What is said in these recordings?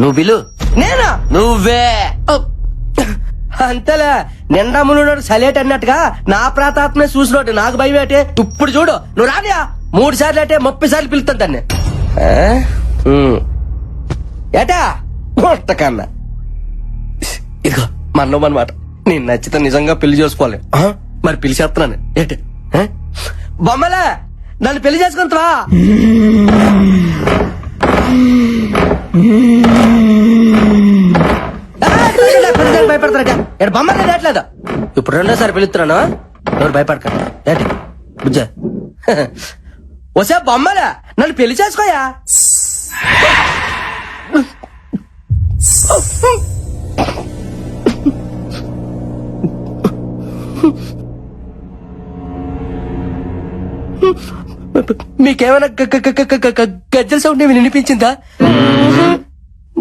నువ్వు పిలు నేనా? నువ్వే. అంతేలే నిండా మునుడు సలేట్ అన్నట్టుగా నా ప్రాతాత్మే చూసినోటి నాకు భయం ఏంటి? ఇప్పుడు చూడు నువ్వు రానియా? మూడు సార్లు అంటే ముప్పై సార్లు పిలుస్తాను దాన్ని. ఏటా? కన్నా. ఇదిగో మన్నం అనమాట నేను నచ్చితే నిజంగా పెళ్ళి చేసుకోవాలి? మరి పెళ్ళి చేస్తున్నాను. ఏంటి? బొమ్మలే నన్ను పెళ్ళి చేసుకుంటావా భయపడతారట ఇక్కడ బొమ్మలే రేట్లేదు ఇప్పుడు రెండోసారి పిలుస్తున్నాను ఎవరు భయపడకండి ఏంటి బుజ్జ వసే బొమ్మలే నన్ను పెళ్ళి చేసుకోయా మీకేమైనా గజ్జల సౌండ్ వినిపించిందా?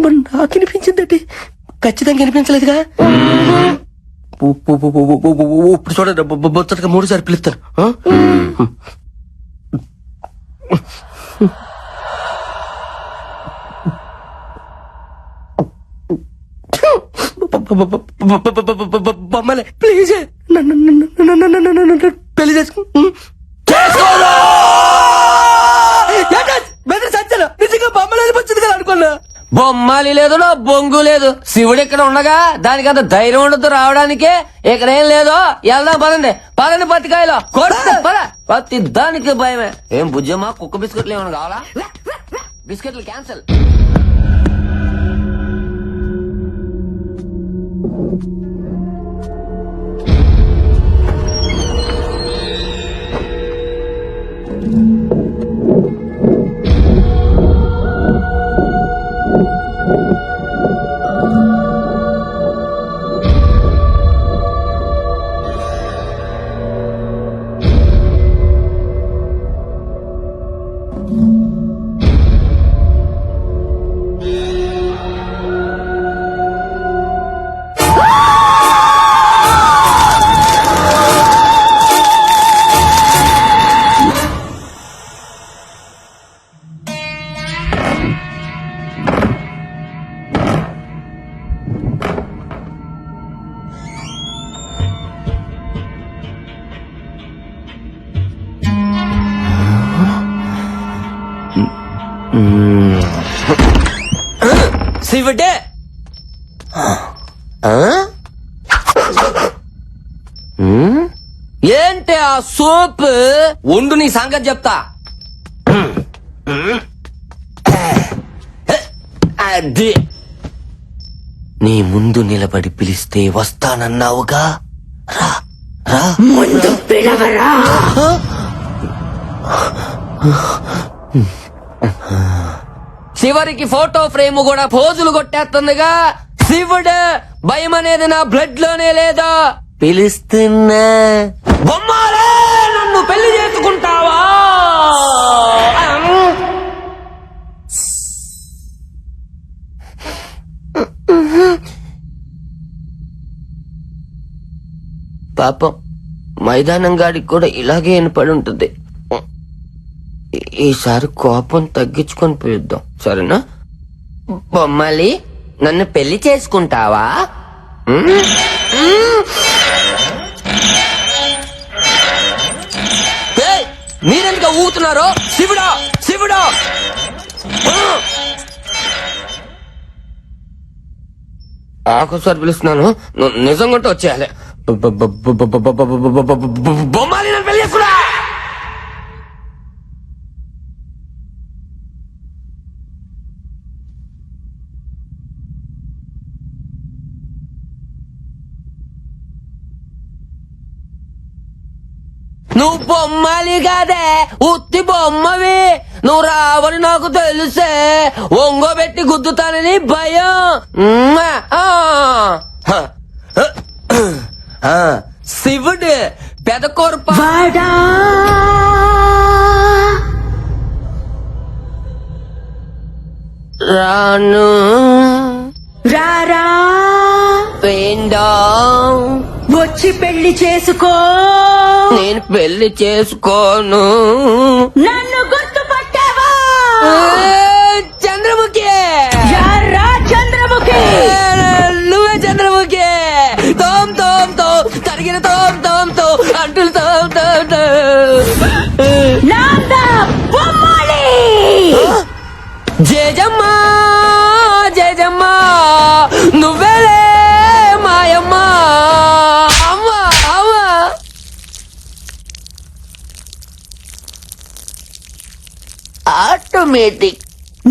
మరి నాకు ఖచ్చితంగా కనిపించలేదుగా ఇప్పుడు చూడండి మూడు సార్లు పిలుస్తాను బొమ్మలే ప్లీజ్ పెళ్ళి చేసుకు బొమ్మాలి లేదు నా బొంగు లేదు. శివుడు ఇక్కడ ఉండగా దానికి అంత ధైర్యం ఉండదు రావడానికి. ఇక్కడ ఏం లేదో వెళ్దాం పదండి. పదండి పత్తికాయలో. కొట్టు, పద. పత్తి దానికి భయమే. ఏం బుజ్జమ్మా కుక్క బిస్కెట్లు ఏమైనా కావాలా? బిస్కెట్లు క్యాన్సల్. శివుడే. ఏంటి ఆ సోప్? ఉండు నీ సంగతి చెప్తా. అది. నీ ముందు నిలబడి పిలిస్తే వస్తానన్నావుగా? రా రా. ముందు పిలవరా? చివరికి ఫోటో ఫ్రేమ్ కూడా పోజులు కొట్టేస్తుందిగా. శివుడు భయం అనేది నా బ్లడ్లోనే లేదా? పిలుస్తున్నా. బొమ్మాలే నన్ను పెళ్ళి చేసుకుంటావా? పాపం మైదానం గాడికి కూడా ఇలాగే వినపడి ఉంటుంది ఈసారి కోపం తగ్గించుకొని పిలుద్దాం సరేనా? బొమ్మలి నన్ను పెళ్ళి చేసుకుంటావా? మీరెందుక ఊతున్నారు శివుడా శివుడా! ఆఖసారి పిలుస్తున్నాను. నిజంగా వచ్చేయాలి. బొమ్మాలి నువ్వు బొమ్మలి కాదే ఉత్తి బొమ్మవి. నువ్వు రావని నాకు తెలుసే. ఒంగోబెట్టి గుద్దుతానని భయం. శివుడు పెదకొరప రాను. రారా. వచ్చి పెళ్ళి చేసుకో. నేను పెళ్ళి చేసుకోను. నన్ను గుర్తుపట్టావా? చంద్రముఖి! యారా చంద్రముఖి? నువ్వే చంద్రముఖి! తోం తోం తోం తరిగిన తోం తోమ్తో అంటులతో ఆటోమేటిక్.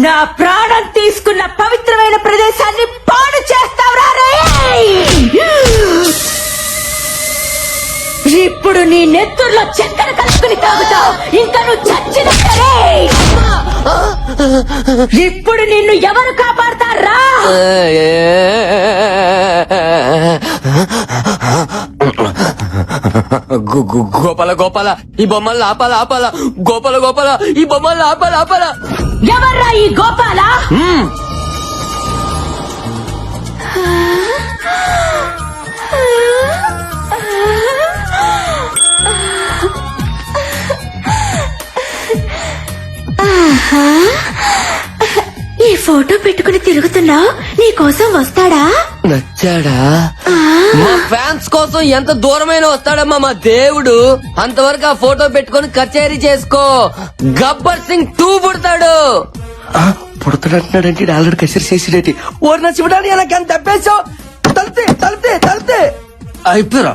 నా ప్రాణం తీసుకున్న పవిత్రమైన ప్రదేశాన్ని పాడు చేస్తావురా ఇప్పుడు నీ నెత్తుర్లో చక్కెర కలుపుకుని తాగుతావు. ఇంకా నువ్వు చచ్చిన ఇప్పుడు నిన్ను ఎవరు కాపాడతారా? గోపాల గోపాల ఈ బొమ్మల్ని ఆపాల ఆపాల. గోపాల గోపాల ఈ బొమ్మల్ని ఆపాల ఆపాల. ఎవర్రా ఈ గోపాల? మ్మ్. ఈ ఫోటో పెట్టుకుని తిరుగుతున్నావు నీ కోసం వస్తాడా? నచ్చాడా? మా ఫ్యాన్స్ కోసం ఎంత దూరమైన వస్తాడమ్మా మా దేవుడు. అంతవరకు ఆ ఫోటో పెట్టుకొని కచేరీ చేసుకో. గబ్బర్ సింగ్ టూ పుడతాడు. పుడతాడంటున్నాడంటే ఆల్రెడీ కసిరి చేసిడేటి. ఓరి నా శివుడాని ఎలా కానీ తప్పేశావు? తలితే తలితే తలితే అయిపోయారా.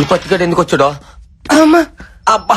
ఈ పత్తికడు ఎందుకు వచ్చాడో? అమ్మా! అబ్బా!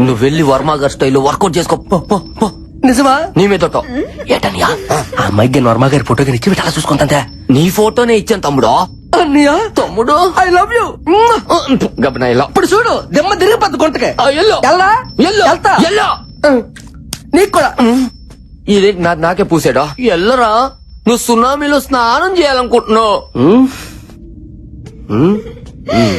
నువ్వు వెళ్ళి వర్మ గారి స్టైల్లో వర్కౌట్ చేసుకో. పో, పో, పో. నిజమా? నీ మీదటో ఏటనియా? ఆ. అమ్మాయికి నర్మా గారి ఫోటో కానీ ఇచ్చి పెట్టాలా చూసుకుంటా నీ ఫోటోనే ఇచ్చాను తమ్ముడు. అన్నయ్య? తమ్ముడు? ఐ లవ్ యూ గబనా ఇలా ఇప్పుడు చూడు దెమ్మ తిరిగిపోద్దు గుంటకే. ఆ, ఎల్లో. ఎల్లా? ఎల్లో. వెళ్తా ఎల్లో. నీకు కూడా. ఇది నా నాకే పూసాడా? ఎల్లరా? నువ్వు సునామీలో స్నానం చేయాలనుకుంటున్నావు. ఉమ్. ఉమ్. ఉమ్.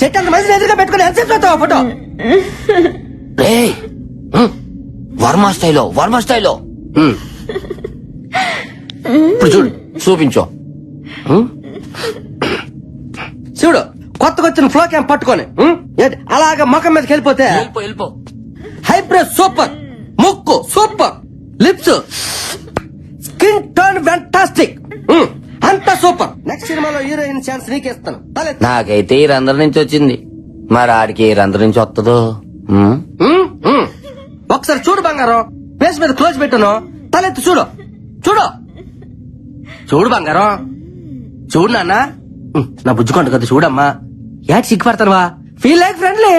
చెట్టు అంత మంది ఎదురుగా పెట్టుకుని ఎంత చూస్తావా ఫోటో? వర్మ స్టైలో వర్మ స్టైలో. ఇప్పుడు చూడు చూపించు. చూడు కొత్తగా వచ్చిన ఫ్లో క్యాంప్ పట్టుకొని అలాగ ముఖం మీదకి వెళ్ళిపోతే వెళ్ళిపో హైబ్రిడ్ సూపర్ ముక్కు super lips skin turn fantastic అంతా సూపర్. నెక్స్ట్ సినిమాలో హీరోయిన్ ఛాన్స్ నీకేస్తాను. తలెత్తు. నాకైతే ఈ రంధ్రం నుంచి వచ్చింది. మరి ఆడికి ఈ రంధ్రం నుంచి వస్తుందో. ఒకసారి చూడు బంగారం. ఫేస్ మీద క్లోజ్ పెట్టాను. తలెత్తి చూడు. చూడు. చూడు బంగారం. చూడు నాన్న. నా బుజ్జుకుంట కదా చూడమ్మా. యాడ్ సిగ్గుపడతానువా? Feel like friendly